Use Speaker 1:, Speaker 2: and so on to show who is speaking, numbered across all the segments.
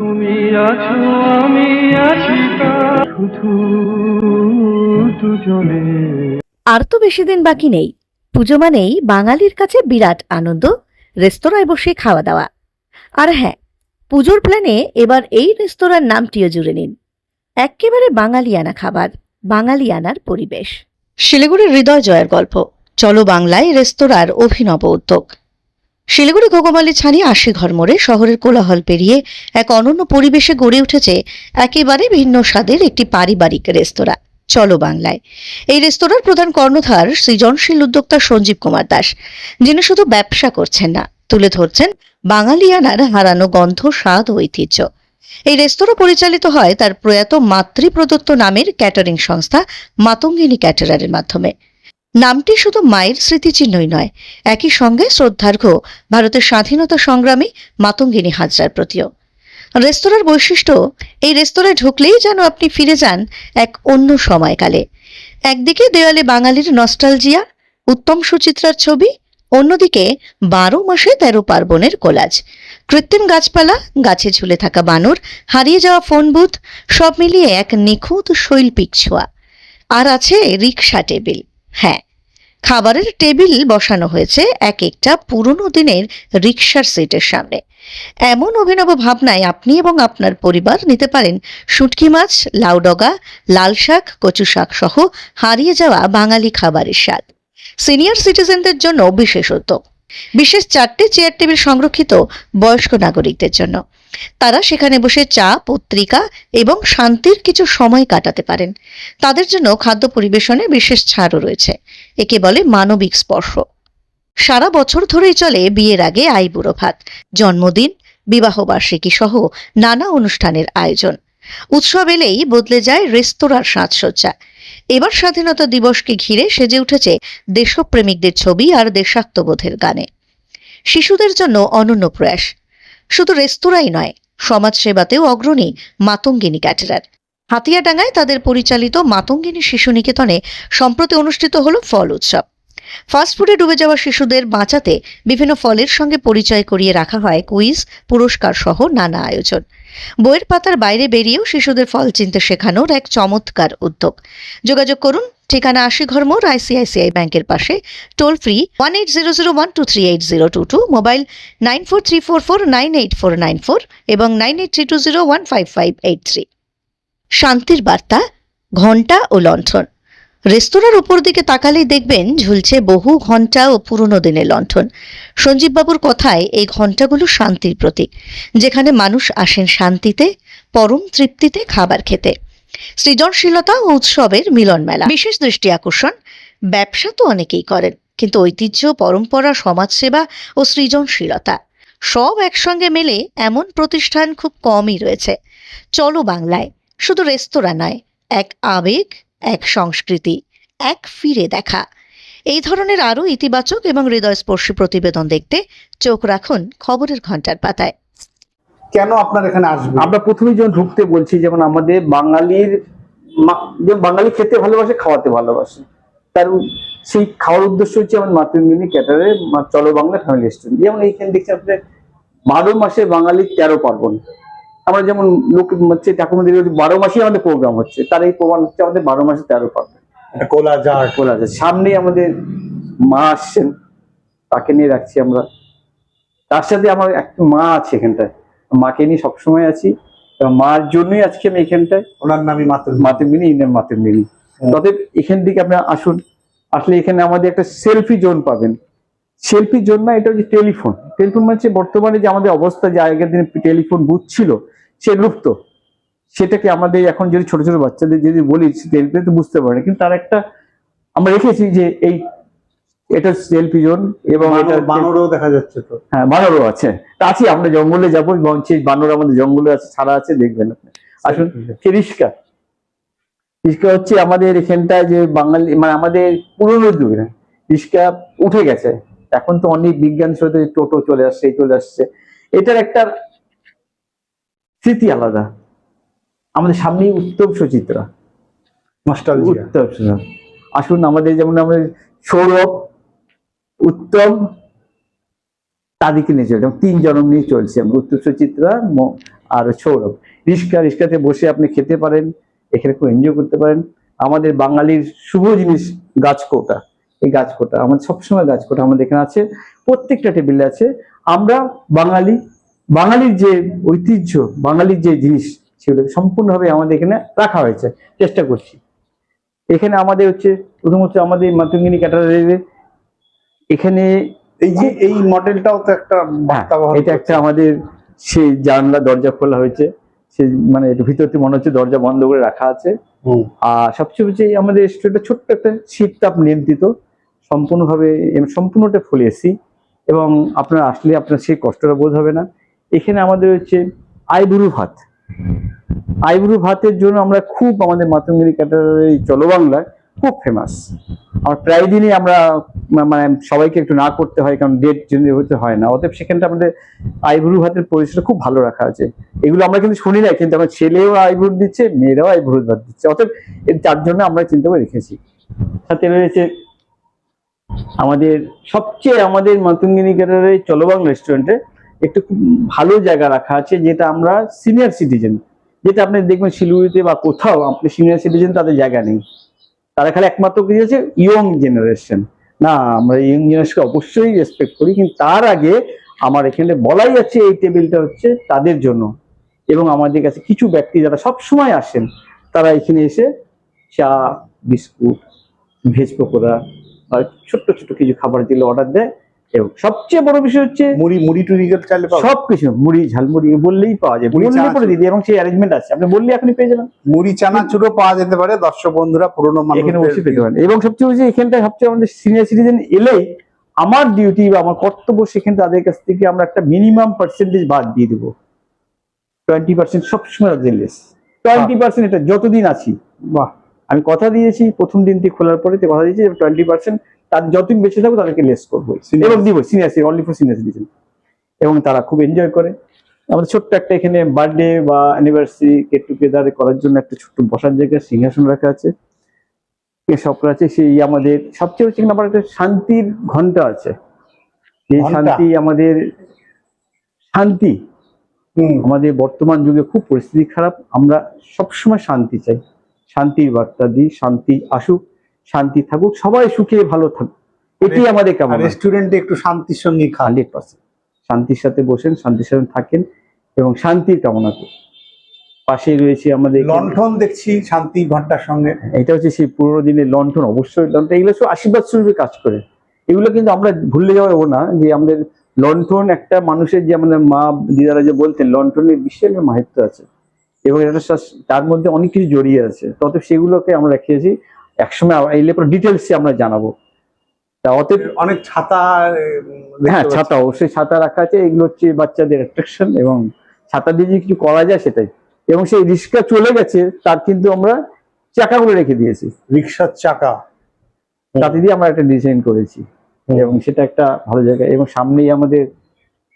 Speaker 1: তুমি আছো আমি আছি শুধু দুজনে।
Speaker 2: আর তো বেশি দিন বাকি নেই। পুজো মানেই বাঙালির কাছে বিরাট আনন্দ রেস্তোরাঁয় বসে খাওয়া দাওয়া আর হ্যাঁ পুজোর প্ল্যানে এবার এই রেস্তোরাঁর নামটিও জুড়ে নিন। এক্কেবারে বাঙালিয়ানা খাবার বাঙালিয়ানার পরিবেশ। শিলিগুড়ির হৃদয় জয়ের গল্প চলো বাংলায় রেস্তোরাঁর অভিনব উদ্যোগ। শিলিগুড়ি গোগমালি ছাড়িয়ে আশি ঘর মোড়ে শহরের কোলাহল পেরিয়ে এক অনন্য পরিবেশে গড়ে উঠেছে একেবারে ভিন্ন স্বাদের একটি পারিবারিক রেস্তোরাঁ। চলো বাংলায়। এই রেস্তোরাঁর প্রধান কর্ণধার সৃজনশীল উদ্যোক্তা সঞ্জীব কুমার দাস, যিনি শুধু ব্যবসা করছেন না, তুলে ধরছেন বাঙালিয়ানার হারানো গন্ধ, স্বাদ ঐতিহ্য। এই রেস্তোরাঁ পরিচালিত হয় তার প্রয়াত মাতৃপ্রদত্ত নামের ক্যাটারিং সংস্থা মাতঙ্গিনী ক্যাটারারের মাধ্যমে। নামটি শুধু মায়ের স্মৃতিচিহ্নই নয়, একই সঙ্গে শ্রদ্ধার্ঘ ভারতের স্বাধীনতা সংগ্রামী মাতঙ্গিনী হাজরার প্রতিও। রেস্তোরাঁর বৈশিষ্ট্য, এই রেস্তোরাঁয় ঢুকলেই যেন আপনি ফিরে যান এক অন্য সময়কালে। একদিকে দেওয়ালে বাঙালির নস্টালজিয়া, উত্তম সুচিত্রার ছবি, অন্যদিকে বারো মাসে তেরো পার্বণের কোলাজ। কৃত্রিম গাছপালা, গাছে ঝুলে থাকা বানর, হারিয়ে যাওয়া ফোন বুথ সব মিলিয়ে এক নিখুঁত শৈল্পিক ছোঁয়া। আর আছে রিক্সা টেবিল। হ্যাঁ খাবারের টেবিল বসানো হয়েছে এক একটা পুরনো দিনের রিক্সার সিটের সামনে। এমন অভিনব ভাবনায় আপনি এবং আপনার পরিবার নিতে পারেন শুটকি মাছ লাউডগা লাল শাক, কচু শাক সহ হারিয়ে যাওয়া বাঙালি খাবারের স্বাদ। সিনিয়র সিটিজেনদের জন্য বিশেষ উদ্যোগ বিশেষ চারটে চেয়ার টেবিল সংরক্ষিত বয়স্ক নাগরিকদের জন্য। তারা সেখানে বসে চা, পত্রিকা এবং শান্তির কিছু সময় কাটাতে পারেন। তাদের জন্য খাদ্য পরিবেশনে বিশেষ ছাড়ও রয়েছে। একে বলে মানবিক স্পর্শ। সারা বছর ধরেই চলে বিয়ের আগে আইবুড়ো ভাত, জন্মদিন, বিবাহবার্ষিকী সহ নানা অনুষ্ঠানের আয়োজন। উৎসব এলেই বদলে যায় রেস্তোরাঁর সাজসজ্জা। এবার স্বাধীনতা দিবসকে ঘিরে সেজে উঠেছে দেশপ্রেমিকদের ছবি আর দেশাত্মবোধের গানে। শিশুদের জন্য অনন্য প্রয়াস। শুধু রেস্তোরাঁই নয়, সমাজসেবাতেও অগ্রণী মাতঙ্গিনী ক্যাটারার। হাতিয়াডাঙ্গায় তাদের পরিচালিত মাতঙ্গিনী শিশু নিকেতনে সম্প্রতি অনুষ্ঠিত হলো ফল উৎসব। ফাস্টফুডে ডুবে যাওয়া শিশুদের বাঁচাতে বিভিন্ন ফলের সঙ্গে পরিচয় করিয়ে রাখা হয় কুইজ, পুরস্কার সহ নানা আয়োজন। বইয়ের পাতার বাইরে বেরিয়েও শিশুদের ফল চিনতে শেখানোর এক চমৎকার উদ্যোগ। যোগাযোগ করুন, ঠিকানা আশি মোড়, আইসিআইসিআই ব্যাংকের পাশে। Toll free one eight zero zero one two three eight zero two two mobile nine four three four four nine eight four nine four এবং nine eight three two zero one five five eight three শান্তির বার্তা, ঘণ্টা ও লণ্ঠন। রেস্তোরাঁর উপর দিকে তাকালেই দেখবেন ঝুলছে বহু ঘণ্টা ও পুরনো দিনের লণ্ঠন। সঞ্জীববাবুর কথায় এই ঘণ্টাগুলো শান্তির প্রতীক, যেখানে মানুষ আসেন শান্তিতে, পরম তৃপ্তিতে খাবার খেতে। সৃজনশীলতা ও উৎসবের মিলন মেলা। বিশেষ দৃষ্টি আকর্ষণ, ব্যবসা তো অনেকেই করেন, কিন্তু ঐতিহ্য, পরম্পরা, সমাজসেবা ও সৃজনশীলতা, সব একসঙ্গে মেলে এমন প্রতিষ্ঠান খুব কমই রয়েছে। চলো বাংলায় শুধু রেস্তোরাঁ নয় এক আবেগ এক সংস্কৃতি এক ফিরে দেখা। এই ধরনের আরও ইতিবাচক এবং হৃদয়স্পর্শী প্রতিবেদন দেখতে চোখ রাখুন খবরের ঘণ্টার পাতায়।
Speaker 3: কেন আপনার এখানে আসবেন?
Speaker 4: আমরা প্রথমেই যখন ঢুকতে বলছি যেমন আমাদের বাঙালির বাঙালি খেতে ভালোবাসে খাওয়াতে ভালোবাসে। তার সেই খাওয়ার উদ্দেশ্য হচ্ছে আমার মাতৃমিনী ক্যাটারে চলো বাংলা ফ্যামিলি রেস্টুরেন্ট। যেমন এইখানে দেখছি আপনাদের বারো মাসে বাঙালির তেরো পার্বণ। আমরা যেমন লোক হচ্ছে ঠাকুরমন্দির বারো মাসেই আমাদের প্রোগ্রাম হচ্ছে। তার এই প্রমাণ হচ্ছে আমাদের বারো মাসে তেরো পার্বণ
Speaker 3: কোলা জার
Speaker 4: বলা যায় সামনেই আমাদের মা আসছেন তাকে নিয়ে রাখছি আমরা। তার সাথে আমার একটা মা আছে এখানটায়। মাকে নিয়ে সবসময় আছি। মার জন্যই আজকে আমি এখানটায়।
Speaker 3: ওনার নামই মাত্র
Speaker 4: মাতৃমিনী ইন্ডিয়ান মাতৃমিনী
Speaker 3: হুম।
Speaker 4: তবে এখান থেকে আপনি আসুন। আসলে এখানে আমাদের একটা সেলফি জোন পাবেন। সেলফি জোন না এটা হচ্ছে টেলিফোন টেলিফোন মানে হচ্ছে বর্তমানে যে আমাদের অবস্থা যে আগের দিনে টেলিফোন বুথ ছিল সে লুপ্ত। সেটাকে আমাদের এখন যদি ছোট ছোট বাচ্চাদের যদি বলি তো বুঝতে পারে কিন্তু তার একটা আমরা রেখেছি যে এই এটা সেলফি জোন এবং
Speaker 3: বানরও দেখা যাচ্ছে তো।
Speaker 4: হ্যাঁ বানরও আছে। তা আছি আমরা জঙ্গলে যাব সেই বানর আমাদের জঙ্গলে আছে ছাড়া আছে দেখবেন আপনি। আসুন রিস্কা। রিস্কা হচ্ছে আমাদের এখানটায় যে বাঙালি মানে আমাদের পুরনো যুগে রিস্কা উঠে গেছে। এখন তো অনেক বিজ্ঞান সাথে টোটো চলে আসছে চলে আসছে। এটার একটা স্মৃতি আলাদা। আমাদের সামনেই উত্তম সুচিত্রা। উত্তম সুচিত্রা। আসুন আমাদের যেমন আমাদের সৌরভ উত্তম তাদেরকে নিয়ে চলছে তিন জনম নিয়ে চলছে উত্তর সুচিত্রা আর সৌরভ। রিক্সা রিক্সাতে বসে আপনি খেতে পারেন এখানে খুব এনজয় করতে পারেন। আমাদের বাঙালির শুভ জিনিস গাছকোটা। এই গাছকোটা আমাদের সবসময় গাছকোটা আমাদের এখানে আছে। প্রত্যেকটা টেবিলে আছে। আমরা বাঙালি বাঙালির যে ঐতিহ্য বাঙালির যে জিনিস সেগুলো সম্পূর্ণভাবে আমাদের এখানে রাখা হয়েছে। চেষ্টা করছি। এখানে আমাদের হচ্ছে প্রথমত আমাদের মাতঙ্গিনী ক্যাটারারে এখানে
Speaker 3: এই যে এই মডেলটাও তো একটা
Speaker 4: হ্যাঁ, এটা একটা আমাদের সে জানলা দরজা খোলা হয়েছে। সে মানে একটু ভিতর মনে হচ্ছে দরজা বন্ধ করে রাখা আছে। আর সবচেয়ে বেশি আমাদের রেস্টুরেন্টটা ছোট্ট একটা শীততাপ নিয়ন্ত্রিত। সম্পূর্ণভাবে সম্পূর্ণটা ফুল এসি এবং আপনার আসলে আপনার সেই কষ্টটা বোধ হবে না। এখানে আমাদের হচ্ছে আইবুড়ু ভাত। আইবুড়ু ভাতের জন্য আমরা খুব আমাদের মাতঙ্গিনী ক্যাটার এই চলবাংলায় খুব ফেমাস আমার প্রায় দিনই আমরা মানে সবাইকে একটু না করতে হয়, কারণ ডেট জেনে হতে হয় না। অতএব সেখানটা আমাদের আইবুড়ু ভাতের পরিষেবা খুব ভালো রাখা আছে। এগুলো আমরা কিন্তু শুনি না কিন্তু আমার ছেলেও আইবুড় দিচ্ছে, মেয়েরাও আইবুড়ু ভাত দিচ্ছে। অতএব যার জন্য আমরা চিন্তা করে রেখেছি। সাথে রয়েছে আমাদের সবচেয়ে আমাদের মাতঙ্গিনী গ্যালারি চলবাং রেস্টুরেন্টে একটু খুব ভালো জায়গা রাখা আছে, যেটা আমরা সিনিয়র সিটিজেন যেটা আপনি দেখবেন শিলিগুড়িতে বা কোথাও আপনি সিনিয়র সিটিজেন তাদের জায়গা নেই। তারা খালি একমাত্র কি আছে ইয়ং জেনারেশন না, আমরা ইয়ং জেনারেশনকে অবশ্যই রেসপেক্ট করি, কিন্তু তার আগে আমার এখানে বলাই যাচ্ছে এই টেবিলটা হচ্ছে তাদের জন্য। এবং আমাদের কাছে কিছু ব্যক্তি যারা সব সময় আসেন, তারা এখানে এসে চা, বিস্কুট, ভেজ পকোড়া বা ছোট্ট ছোট্ট কিছু খাবার দিলে অর্ডার দেয়। এবং সবচেয়ে বড় বিষয় হচ্ছে
Speaker 3: মুড়ি মুড়ি টুড়ি চাইলে পাবো
Speaker 4: সবকিছু মুড়ি ঝালমুড়ি বললেই পাওয়া যায়।
Speaker 3: মুড়ি,
Speaker 4: পরে দিদি এবং সেই অ্যারেঞ্জমেন্ট আছে। আপনি বললে এখনই পেয়ে যাবেন।
Speaker 3: মুড়ি চানাচুরও পাওয়া যেতে পারে দর্শক বন্ধুরা পুরোনো
Speaker 4: এখানে বসে পেতে পারেন। এবং সবচেয়ে হচ্ছে এখানটা সবচেয়ে আমাদের সিনিয়র সিটিজেন এলেই আমার ডিউটি বা আমার কর্তব্য সেখানে তাদের কাছ থেকে আমরা একটা মিনিমাম পার্সেন্টেজ বাদ দিয়ে দেবো। টোয়েন্টি পার্সেন্ট সবসময় লেস টোয়েন্টি পার্সেন্ট এটা যতদিন আছি।
Speaker 3: বাহ!
Speaker 4: আমি কথা দিয়েছি প্রথম দিন থেকে খোলার পরে কথা দিয়েছি টোয়েন্টি পার্সেন্ট তার যতদিন বেঁচে থাকব তাদেরকে লেস করব। এবং দিব senior only for senior citizen এবং তারা খুব এনজয় করে। আমাদের ছোট্ট একটা এখানে বার্থডে বা অ্যানিভার্সারি গেট টুগেদার করার জন্য একটা ছোট্ট বসার জায়গা সিংহাসন রাখা আছে। আছে সেই আমাদের সবচেয়ে হচ্ছে আবার একটা শান্তির ঘণ্টা আছে। এই শান্তি আমাদের শান্তি। আমাদের বর্তমান যুগে খুব পরিস্থিতি খারাপ। আমরা সবসময় শান্তি চাই। শান্তির বার্তা দিই শান্তি আসুক। শান্তি থাকুক সবাই সুখে ভালো থাকুক। এটি আমাদের কেমন।
Speaker 3: রেস্টুরেন্টে একটু শান্তির সঙ্গে খান
Speaker 4: হান্ড্রেড পার্সেন্ট। শান্তির সাথে বসেন শান্তির সাথে থাকেন এবং শান্তির কামনা করি পাশে রয়েছে আমাদের
Speaker 3: লণ্ঠন দেখছি শান্তি ঘণ্টার সঙ্গে।
Speaker 4: এটা হচ্ছে সেই পুরোনো দিনের লণ্ঠন অবশ্যই লণ্ঠন। এগুলো সব আশীর্বাদ স্বরূপে কাজ করে। এগুলো কিন্তু আমরা ভুললে যাব না যে আমাদের লণ্ঠন একটা মানুষের যে আমাদের মা দিদারা যে বলতেন লণ্ঠনের বিশাল মাহাত্ম আছে। এবং এটা তার মধ্যে অনেক কিছু জড়িয়ে আছে। তত সেগুলোকে আমরা রেখেছি। একসময় এলে পরে ডিটেলসে আমরা জানাব। তা অতএব
Speaker 3: অনেক ছাতা
Speaker 4: হ্যাঁ ছাতা অবশ্যই ছাতা রাখা আছে। এগুলো হচ্ছে বাচ্চাদের অ্যাট্রাকশন এবং ছাতা দিয়ে যদি কিছু করা যায় সেটাই। এবং সেই রিক্সা চলে গেছে তার কিন্তু আমরা চাকাগুলো রেখে দিয়েছি।
Speaker 3: রিক্সার চাকা।
Speaker 4: তাতে দিয়ে আমরা একটা ডিজাইন করেছি। এবং সেটা একটা ভালো জায়গা। এবং সামনেই আমাদের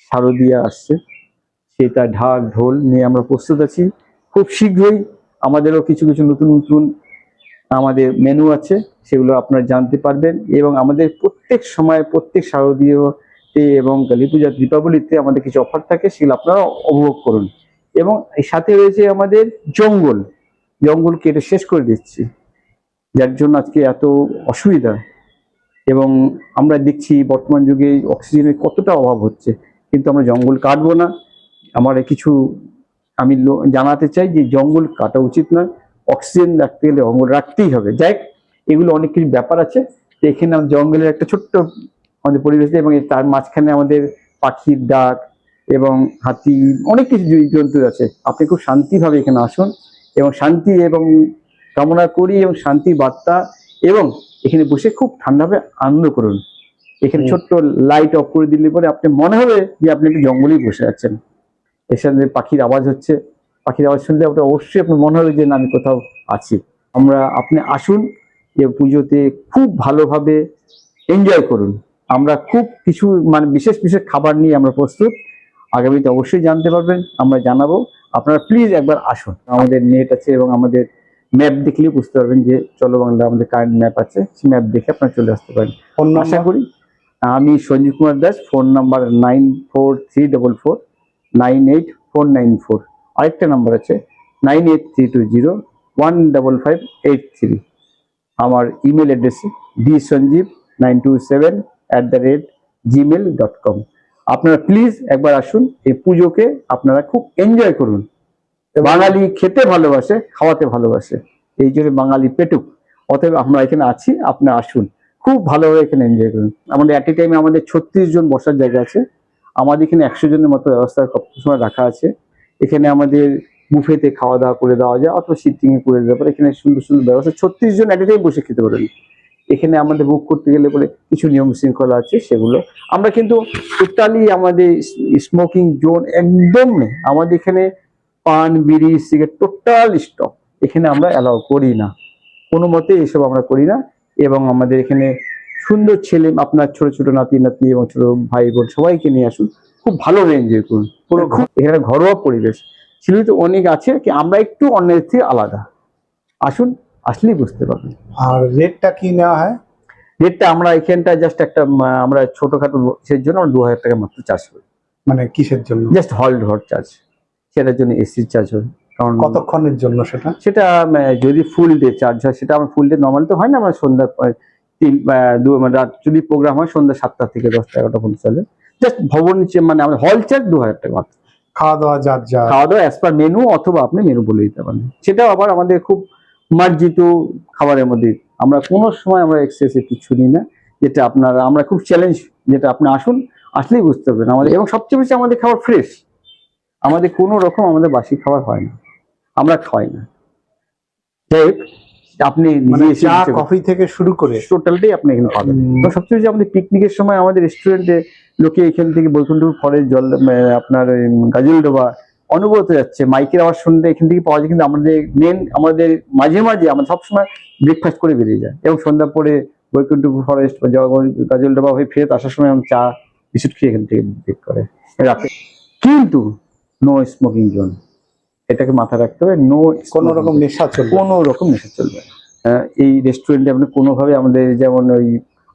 Speaker 4: শারদিয়া আসছে। সেটা ঢাক ঢোল নিয়ে আমরা প্রস্তুত আছি। খুব শীঘ্রই আমাদেরও কিছু কিছু নতুন নতুন আমাদের মেনু আছে, সেগুলো আপনারা জানতে পারবেন এবং আমাদের প্রত্যেক সময় প্রত্যেক শারদীয়তে এবং কালী পূজা দীপাবলিতে আমাদের কিছু অফার থাকে, সেগুলো আপনারা উপভোগ করুন। এবং সাথে রয়েছে আমাদের জঙ্গল। জঙ্গল কেটে শেষ করে দিচ্ছি, যার জন্য আজকে এত অসুবিধা। এবং আমরা দেখছি বর্তমান যুগে অক্সিজেনের কতটা অভাব হচ্ছে, কিন্তু আমরা জঙ্গল কাটবো না। আমার কিছু আমি জানাতে চাই যে জঙ্গল কাটা উচিত না অক্সিজেন রাখতে গেলে জঙ্গল রাখতেই হবে। যাই এগুলো অনেক কিছু ব্যাপার আছে। তো এখানে জঙ্গলের একটা ছোট্ট আমাদের পরিবেশ এবং তার মাঝখানে আমাদের পাখির ডাক এবং হাতি অনেক কিছু জীব জন্তু আছে। আপনি খুব শান্তিভাবে এখানে আসুন এবং শান্তি এবং কামনা করি এবং শান্তি বার্তা এবং এখানে বসে খুব ঠান্ডাভাবে আনন্দ করুন। এখানে ছোট্ট লাইট অফ করে দিলে পরে আপনি মনে হবে যে আপনি একটু জঙ্গলেই বসে আছেন। এর সাথে পাখির আওয়াজ হচ্ছে। পাখির আওয়াজ শুনলে আপনার অবশ্যই আপনার মনে হবে যে না আমি কোথাও আছি। আমরা আপনি আসুন যে পুজোতে খুব ভালোভাবে এনজয় করুন। আমরা খুব কিছু মানে বিশেষ বিশেষ খাবার নিয়ে আমরা প্রস্তুত। আগামীতে অবশ্যই জানতে পারবেন আমরা জানাব। আপনারা প্লিজ একবার আসুন। আমাদের নেট আছে এবং আমাদের ম্যাপ দেখলেই বুঝতে পারবেন যে চলো বাংলা আমাদের কারেন্ট ম্যাপ আছে সেই ম্যাপ দেখে আপনারা চলে আসতে পারেন।
Speaker 3: ফোন
Speaker 4: আশা করি আমি Sanjib Kumar Das phone number nine four three double four nine eight four nine four আরেকটা নাম্বার আছে nine eight three two zero one double five eight three আমার email address D Sanjib nine two seven at the rate Gmail dot com আপনারা please একবার আসুন, এই পুজোকে আপনারা খুব এনজয় করুন। বাঙালি খেতে ভালোবাসে, খাওয়াতে ভালোবাসে। এই জন্য বাঙালি পেটুক। অতএব আমরা এখানে আছি, আপনারা আসুন। খুব ভালোভাবে এখানে এনজয় করুন। আমাদের অ্যাট এ টাইমে আমাদের ছত্রিশ জন বসার জায়গা আছে। আমাদের এখানে একশো জনের মতো ব্যবস্থা সময় রাখা আছে। এখানে আমাদের বুফেতে খাওয়া দাওয়া করে দেওয়া যায়, অথবা সিটিং এ করে দেওয়া পারে এখানে সুন্দর সুন্দর ব্যবস্থা। ছত্রিশ জন অ্যাট এ টাইম বসে খেতে পারেন এখানে আমাদের বুক করতে গেলে বলে কিছু নিয়ম শৃঙ্খলা আছে, সেগুলো। আমরা কিন্তু টোটালি আমাদের স্মোকিং জোন একদম আমাদের এখানে পান, বিড়ি, সিগারেট টোটাল স্টপ এখানে আমরা অ্যালাউ করি না। কোনো মতে এসব আমরা করি না। এবং আমাদের এখানে সুন্দর ছেলে, আপনার ছোট ছোট নাতি নাতি এবং ছোট ভাই বোন সবাইকে নিয়ে আসুন। খুব ভালো এনজয় করুন পুরো এখানে ঘরোয়া পরিবেশ। শিলিগুড়িতে অনেক আছে কি আমরা একটু অন্যের থেকে আলাদা। আসুন আসলেই বুঝতে পারবেন।
Speaker 3: আর রেটটা কি নেওয়া হয়?
Speaker 4: রেটটা আমরা এখানটা জাস্ট একটা আমরা ছোটখাটো সেই জন্য আমরা দু হাজার টাকা মাত্র চার্জ করি।
Speaker 3: মানে কিসের জন্য?
Speaker 4: জাস্ট হল ঘর চার্জ সেটার জন্য এসি চার্জ হয়। কারণ
Speaker 3: কতক্ষণের জন্য সেটা?
Speaker 4: সেটা যদি ফুল ডে চার্জ হয় সেটা আমার ফুল ডে নর্মাল তো হয় না আমার সন্ধ্যা তিন দু মানে রাত যদি প্রোগ্রাম হয় সন্ধ্যা সাতটা থেকে দশটা এগারোটা পর্যন্ত চলে। জাস্ট ভবন নিচে মানে আমাদের হল চার্জ দু হাজার টাকা।
Speaker 3: খাওয়া দাওয়া যার যা।
Speaker 4: খাওয়া দাওয়া অ্যাজ পার মেনু অথবা আপনি মেনু বলে দিতে পারেন। সেটাও আবার আমাদের খুব মার্জিত খাবারের মধ্যে। আমরা কোনো সময় আমরা এক্সেসে কিছু নিই না। যেটা আপনার আমরা খুব চ্যালেঞ্জ যেটা আপনি আসুন আসলেই বুঝতে পারবেন আমাদের। এবং সবচেয়ে বেশি আমাদের খাবার ফ্রেশ আমাদের কোনো রকম আমাদের বাসি খাবার হয় না। আমরা খাওয়াই না। যাই আপনি
Speaker 3: মানে চা কফি থেকে শুরু করে
Speaker 4: টোটালটাই আপনি এখানে পাবেন। সবচেয়ে বেশি আমাদের পিকনিকের সময় আমাদের রেস্টুরেন্টে লোকে এখান থেকে বৈকুণ্ঠপুর ফরের জল আপনার গাজলডোবা অনুভূত যাচ্ছে মাইকের আওয়াজ শুনতে এখান থেকে পাওয়া যায় কিন্তু আমাদের মেন আমাদের মাঝে মাঝে আমরা সবসময় ব্রেকফাস্ট করে বেরিয়ে যায় এবং সন্ধ্যা পরে বৈকুণ্ঠপুর ফরেস্ট বা গাজলডোবা হয়ে ফেরত আসার সময় আমরা চা বিস্কুট খেয়ে এখান থেকে ব্রেক করে। রাতে। কিন্তু নো স্মোকিং জোন এটাকে মাথায় রাখতে হবে নো
Speaker 3: কোনো রকম নেশা চলবে
Speaker 4: কোনো রকম নেশা চলবে। এই রেস্টুরেন্টে আপনি কোনোভাবে আমাদের যেমন ওই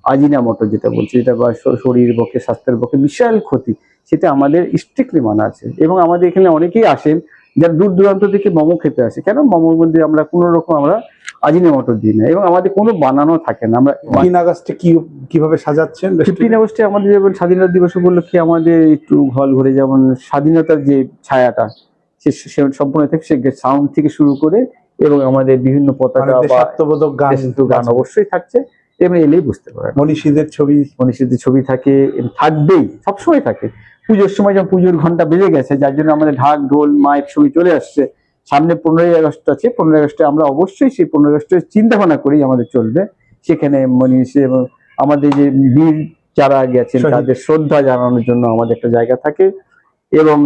Speaker 4: আজিনা মতো যেটা বলছি যেটা বা শরীর পক্ষে স্বাস্থ্যের পক্ষে বিশাল ক্ষতি সেটা আমাদের স্ট্রিক্টলি মানা আছে। এবং আমাদের এখানে অনেকেই আসেন যারা দূর দূরান্ত থেকে মোমো খেতে আসে। কেন? মোমোর মধ্যে আমরা কোনো রকম আমরা আজিনা মতো দিই না। এবং আমাদের কোনো বানানো থাকে না। আমরা
Speaker 3: ফিফটিন আগস্টে কি কীভাবে সাজাচ্ছেন?
Speaker 4: ফিফটিন আগস্টে আমাদের যেমন স্বাধীনতা দিবস উপলক্ষে আমাদের একটু হল ঘুরে যেমন স্বাধীনতার যে ছায়াটা সে সম্পূর্ণ থেকে সে সাউন্ড থেকে শুরু করে এবং আমাদের বিভিন্ন
Speaker 3: মানে
Speaker 4: পতাকা বা
Speaker 3: দেশাত্মবোধক গান
Speaker 4: অবশ্যই থাকছে। এবং এলেই বুঝতে পারেন
Speaker 3: মনীষীদের ছবি।
Speaker 4: মনীষীদের ছবি থাকে থাকবেই সবসময় থাকে। পুজোর সময় যখন পুজোর ঘণ্টা বেজে গেছে যার জন্য আমাদের ঢাক ঢোল মাইক ছবি চলে আসছে সামনে পনেরোই আগস্ট আছে পনেরোই আগস্টে আমরা অবশ্যই সেই পনেরোই আগস্টের চিন্তা ভাবনা করেই আমাদের চলবে। সেখানে মনীষী এবং আমাদের যে বীর যারা গেছেন তাদের শ্রদ্ধা জানানোর জন্য আমাদের একটা জায়গা থাকে এবং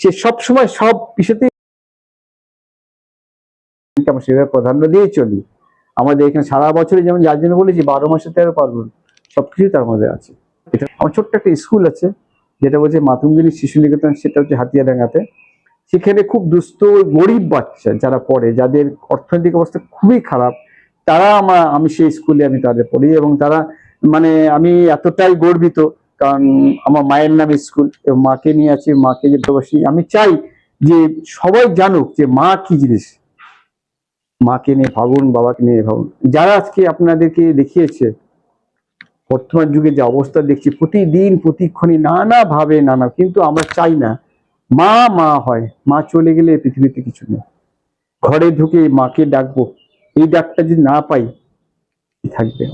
Speaker 4: সে সব সময় সব বিষয়তে আমরা সেভাবে প্রাধান্য দিয়ে চলি। আমাদের এখানে সারা বছরে যেমন যার জন্য বলেছি, বারো মাসে তেরো পার্বণ সবকিছু তার মধ্যে আছে। এটা আমার ছোট্ট একটা স্কুল আছে, যেটা বলছে মাতঙ্গিনী শিশু নিকেতন, সেটা হচ্ছে হাতিয়াডাঙ্গাতে। সেখানে খুব দুস্থ, গরিব বাচ্চা যারা পড়ে, যাদের অর্থনৈতিক অবস্থা খুবই খারাপ, তারা আমার আমি সেই স্কুলে আমি তাদের পড়ি এবং তারা মানে আমি এতটাই গর্বিত, কারণ আমার মায়ের নাম স্কুল মাকে নিয়ে আছি মাকে যে আমি চাই যে সবাই জানুক যে মা কি জিনিস। মাকে নিয়ে ভাবুন বাবাকে নিয়ে ভাবুন যারা আজকে আপনাদেরকে দেখিয়েছে, বর্তমান যুগে যে অবস্থা দেখছি, প্রতিদিন প্রতিক্ষণে নানা ভাবে নানা, কিন্তু আমরা চাই না। মা মা হয়, মা চলে গেলে পৃথিবীতে কিছু নেই। ঘরে ঢুকে মাকে ডাকবো, এই ডাকটা যদি না পাই থাকবে?